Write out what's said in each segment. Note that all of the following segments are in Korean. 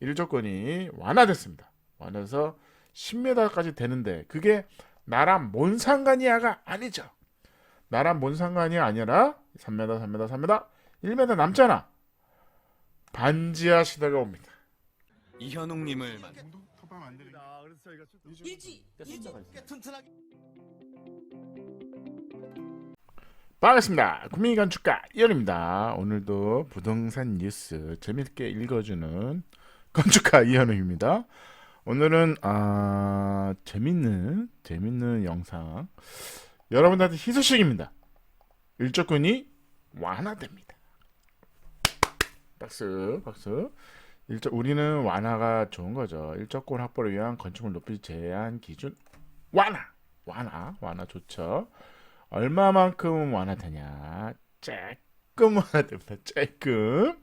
일조권이 완화됐습니다. 완화해서 10m까지 되는데 그게 나랑 뭔 상관이야가 아니죠. 나랑 뭔 상관이 아니라 3m, 3m, 3m, 1m 남잖아. 반지하 시대가 옵니다. 이현웅님을 만 터방 안 되는 일지 일지 튼튼하게 반갑습니다. 국민건축가 이현입니다. 오늘도 부동산 뉴스 재밌게 읽어주는 건축가 이현우입니다. 오늘은 아 재밌는 재밌는 영상 여러분들한테 희소식입니다. 일조권이 완화됩니다. 박수 박수. 일조 우리는 완화가 좋은 거죠. 일조권 확보를 위한 건축물 높이 제한 기준 완화 완화 완화 좋죠. 얼마만큼 완화되냐? 조금 완화됩니다. 조금.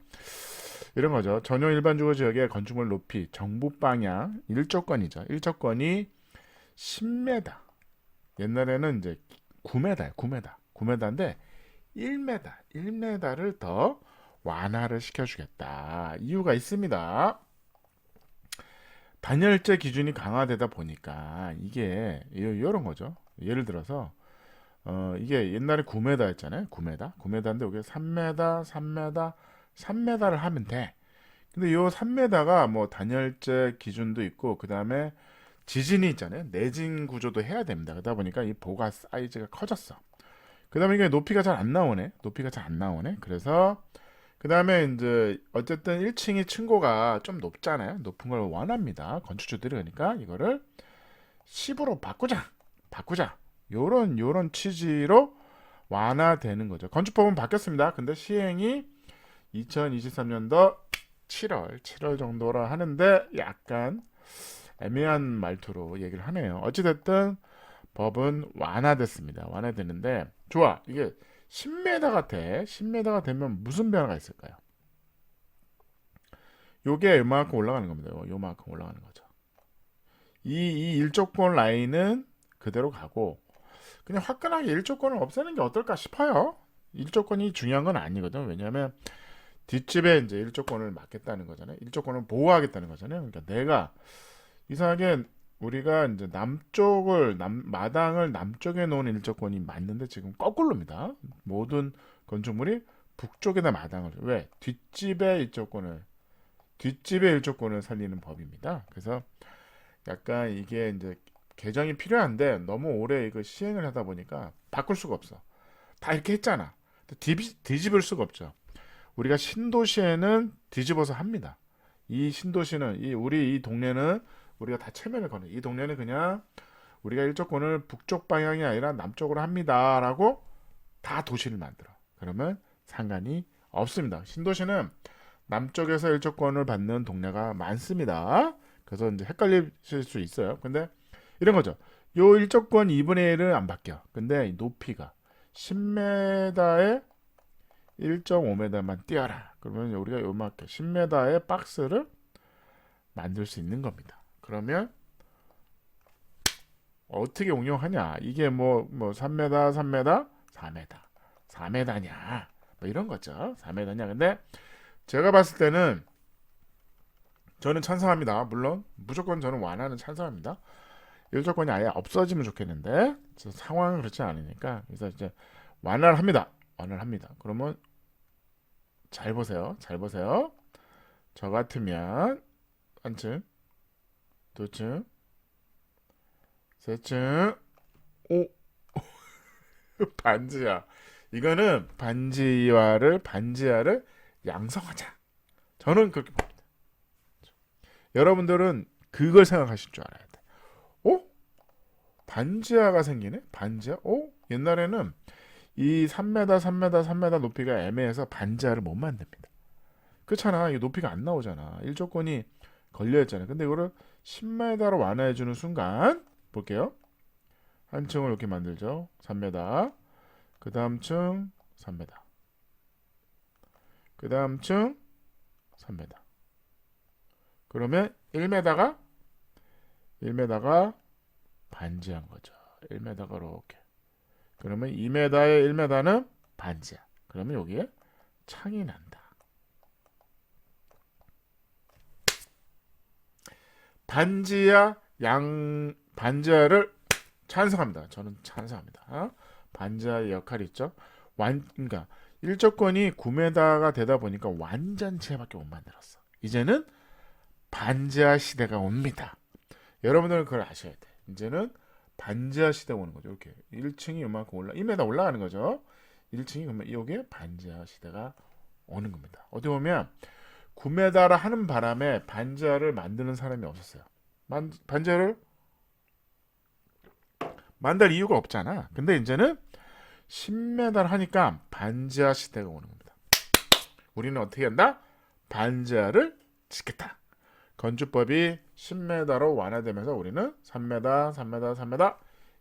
이런 거죠. 전용 일반 주거 지역의 건축물 높이 정부 방향 일조권이죠. 일조권이 10m. 옛날에는 이제 9m예요. 9m. 9m인데 1m, 1m를 더 완화를 시켜주겠다. 이유가 있습니다. 단열재 기준이 강화되다 보니까 이게 이런 거죠. 예를 들어서 어, 이게 옛날에 9m였잖아요. 9m. 9m인데 여기 3m, 3m, 3m를 하면 돼. 근데 요 3m가 뭐 단열재 기준도 있고 그 다음에 지진이 있잖아요. 내진 구조도 해야 됩니다. 그러다 보니까 이 보가 사이즈가 커졌어. 그 다음에 이게 높이가 잘 안 나오네. 높이가 잘 안 나오네. 그래서 그 다음에 이제 어쨌든 1층이 층고가 좀 높잖아요. 높은 걸 원합니다. 건축주들이 그러니까 이거를 10으로 바꾸자. 바꾸자. 요런 요런 취지로 완화되는 거죠. 건축법은 바뀌었습니다. 근데 시행이 2023년도 7월 7월 정도라 하는데 약간 애매한 말투로 얘기를 하네요. 어찌됐든 법은 완화됐습니다. 완화되는데 좋아. 이게 10m가 돼. 10m가 되면 무슨 변화가 있을까요? 요게 요만큼 올라가는 겁니다. 요- 요만큼 올라가는 거죠. 이, 이 일조권 라인은 그대로 가고 그냥 화끈하게 일조권을 없애는 게 어떨까 싶어요. 일조권이 중요한 건 아니거든. 왜냐하면 뒷집에 이제 일조권을 맡겠다는 거잖아요. 일조권을 보호하겠다는 거잖아요. 그러니까 내가 이상하게 우리가 이제 남쪽을 남 마당을 남쪽에 놓은 일조권이 맞는데 지금 거꾸로입니다. 모든 건축물이 북쪽에다 마당을 왜 뒷집에 일조권을 뒷집에 일조권을 살리는 법입니다. 그래서 약간 이게 이제 개정이 필요한데 너무 오래 이거 시행을 하다 보니까 바꿀 수가 없어. 다 이렇게 했잖아. 뒤, 뒤집을 수가 없죠. 우리가 신도시에는 뒤집어서 합니다. 이 신도시는 이 우리 이 동네는 우리가 다 체면을 거는 이 동네는 그냥 우리가 일조권을 북쪽 방향이 아니라 남쪽으로 합니다라고 다 도시를 만들어. 그러면 상관이 없습니다. 신도시는 남쪽에서 일조권을 받는 동네가 많습니다. 그래서 이제 헷갈리실 수 있어요. 근데 이런 거죠. 요 일조권 2분의 1은 안 바뀌어. 근데 이 높이가 10m에 1.5m만 띄어라. 그러면 우리가 요만큼 10m의 박스를 만들 수 있는 겁니다. 그러면 어떻게 응용하냐? 이게 뭐, 뭐 3m, 3m, 4m, 4m냐? 뭐 이런 거죠. 4m냐? 근데 제가 봤을 때는 저는 찬성합니다. 물론 무조건 저는 완화는 찬성합니다. 일조권이 아예 없어지면 좋겠는데 저 상황은 그렇지 않으니까 그래서 이제 완화를 합니다. 완화를 합니다. 그러면 잘 보세요. 잘 보세요. 저 같으면 한 층, 두 층, 세 층, 오 반지하. 이거는 반지하를 반지하를 양성하자. 저는 그렇게 봅니다. 여러분들은 그걸 생각하실 줄 알아야? 반지하가 생기네? 반지하? 어? 옛날에는 이 3m, 3m, 3m 높이가 애매해서 반지하를 못 만듭니다. 그렇잖아. 이 높이가 안 나오잖아. 일조권이 걸려있잖아요. 근데 이거를 10m로 완화해주는 순간 볼게요. 한 층을 이렇게 만들죠. 3m. 그 다음 층 3m. 그 다음 층 3m. 그러면 1m가 1m가 반지한 거죠. 1m가 이렇게. 그러면 2m에 1m는 반지하. 그러면 여기에 창이 난다. 반지하 양 반지하를 찬성합니다. 저는 찬성합니다. 어? 반지하의 역할이 있죠. 완 그러니까 일조권이 9m가 되다 보니까 완전체밖에 못 만들었어. 이제는 반지하 시대가 옵니다. 여러분들은 그걸 아셔야 돼. 이제는 반지하 시대가 오는 거죠. 이렇게 1층이 이만큼 올라 1m 올라가는 거죠. 1층이 그러면 이게 반지하 시대가 오는 겁니다. 어디 보면 9m를 하는 바람에 반지하를 만드는 사람이 없었어요. 만, 반지하를 만들 이유가 없잖아. 근데 이제는 10m를 하니까 반지하 시대가 오는 겁니다. 우리는 어떻게 한다? 반지하를 짓겠다. 건축법이 10m로 완화되면서 우리는 3m, 3m, 3m,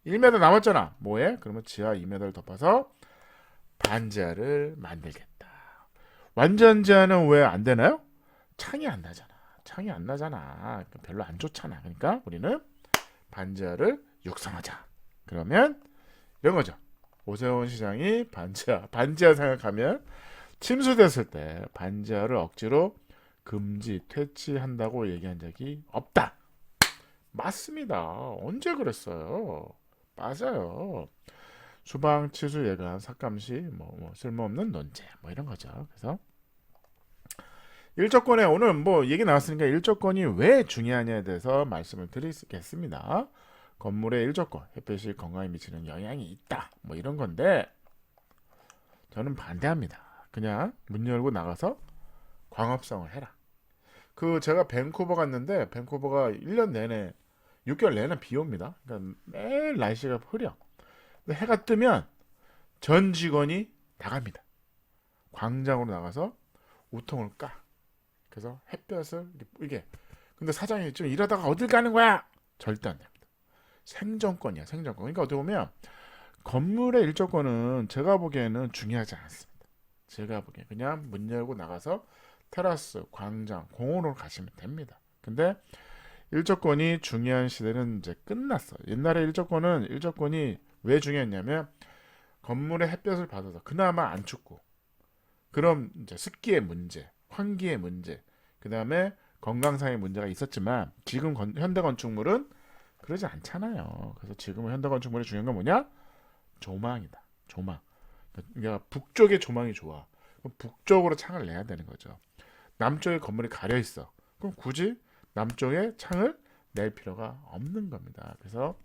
1m 남았잖아. 뭐해? 그러면 지하 2m를 덮어서 반지하를 만들겠다. 완전 지하는 왜 안 되나요? 창이 안 나잖아. 창이 안 나잖아. 그러니까 별로 안 좋잖아. 그러니까 우리는 반지하를 육성하자. 그러면 이런 거죠. 오세훈 시장이 반지하, 반지하 생각하면 침수됐을 때 반지하를 억지로 금지, 퇴치한다고 얘기한 적이 없다. 맞습니다. 언제 그랬어요? 맞아요. 수방 치수 예간 삭감시 뭐, 뭐 쓸모없는 논제 뭐 이런 거죠. 그래서 일조권에 오늘 뭐 얘기 나왔으니까 일조권이 왜 중요하냐에 대해서 말씀을 드리겠습니다. 건물의 일조권, 햇빛이 건강에 미치는 영향이 있다. 뭐 이런 건데 저는 반대합니다. 그냥 문 열고 나가서 광합성을 해라. 그 제가 밴쿠버 갔는데 밴쿠버가 1년 내내 6개월 내내 비 옵니다. 그러니까 매일 날씨가 흐려. 근데 해가 뜨면 전 직원이 나갑니다. 광장으로 나가서 우통을 까. 그래서 햇볕을 이게 근데 사장이 좀 일하다가 어딜 가는 거야? 절대 안 됩니다. 생존권이야, 생존권. 그러니까 어떻게 보면 건물의 일조권은 제가 보기에는 중요하지 않습니다. 제가 보기에 그냥 문 열고 나가서 테라스, 광장, 공원으로 가시면 됩니다. 근데 일조권이 중요한 시대는 이제 끝났어. 옛날에 일조권은 일조권이 왜 중요했냐면 건물의 햇볕을 받아서 그나마 안 춥고 그럼 이제 습기의 문제, 환기의 문제, 그 다음에 건강상의 문제가 있었지만 지금 건- 현대 건축물은 그러지 않잖아요. 그래서 지금 현대 건축물의 중요한 건 뭐냐? 조망이다. 조망. 그러니까 북쪽의 조망이 좋아. 북쪽으로 창을 내야 되는 거죠. 남쪽에 건물이 가려 있어. 그럼 굳이 남쪽에 창을 낼 필요가 없는 겁니다. 그래서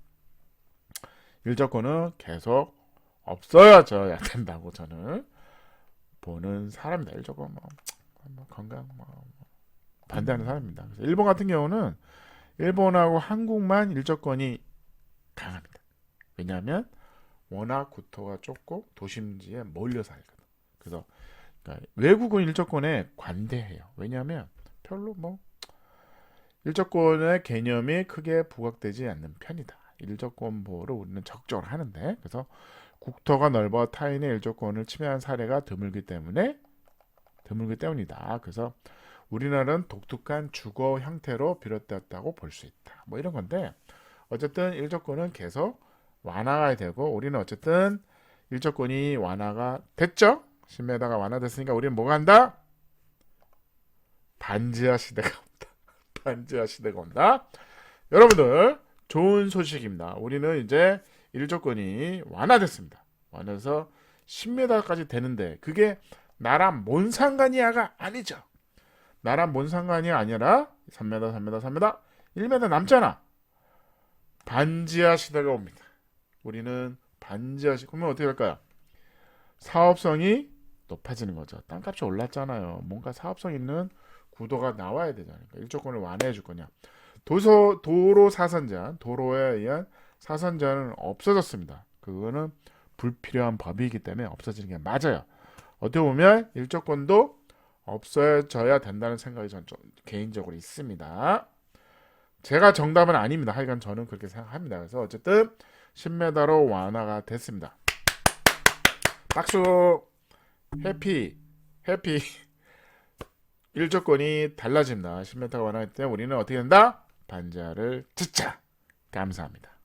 일조권은 계속 없어져야 된다고 저는 보는 사람이다. 일조권 뭐, 뭐 건강 뭐 반대하는 사람입니다. 그래서 일본 같은 경우는 일본하고 한국만 일조권이 강합니다. 왜냐하면 워낙 구토가 좁고 도심지에 몰려 살거든. 그래서 그러니까 외국은 일조권에 관대해요. 왜냐하면 별로 뭐 일조권의 개념이 크게 부각되지 않는 편이다. 일조권 보호를 우리는 적극적으로 하는데 그래서 국토가 넓어 타인의 일조권을 침해한 사례가 드물기 때문에 드물기 때문이다. 그래서 우리나라는 독특한 주거 형태로 비롯되었다고 볼 수 있다. 뭐 이런 건데 어쨌든 일조권은 계속 완화가 되고 우리는 어쨌든 일조권이 완화가 됐죠. 10m가 완화됐으니까 우리는 뭐가 한다? 반지하 시대가 온다. 반지하 시대가 온다. 여러분들 좋은 소식입니다. 우리는 이제 일조권이 완화됐습니다. 완화해서 10m까지 되는데 그게 나랑 뭔 상관이야가 아니죠. 나랑 뭔 상관이 아니라 3m, 3m, 3m, 1m 남잖아. 반지하 시대가 옵니다. 우리는 반지하 시 그러면 어떻게 할까요? 사업성이 높아지는 거죠. 땅값이 올랐잖아요. 뭔가 사업성 있는 구도가 나와야 되잖아요. 일조권을 완화해 줄 거냐. 도서 도로 사선제한, 도로에 의한 사선제한은 없어졌습니다. 그거는 불필요한 법이기 때문에 없어지는 게 맞아요. 어떻게 보면 일조권도 없어져야 된다는 생각이 전좀 개인적으로 있습니다. 제가 정답은 아닙니다. 하여간 저는 그렇게 생각합니다. 그래서 어쨌든 10m로 완화가 됐습니다. 박수! 해피! 해피! 일조권이 달라집니다. 10m가 완화할 때 우리는 어떻게 된다? 반지하를 짓자! 감사합니다.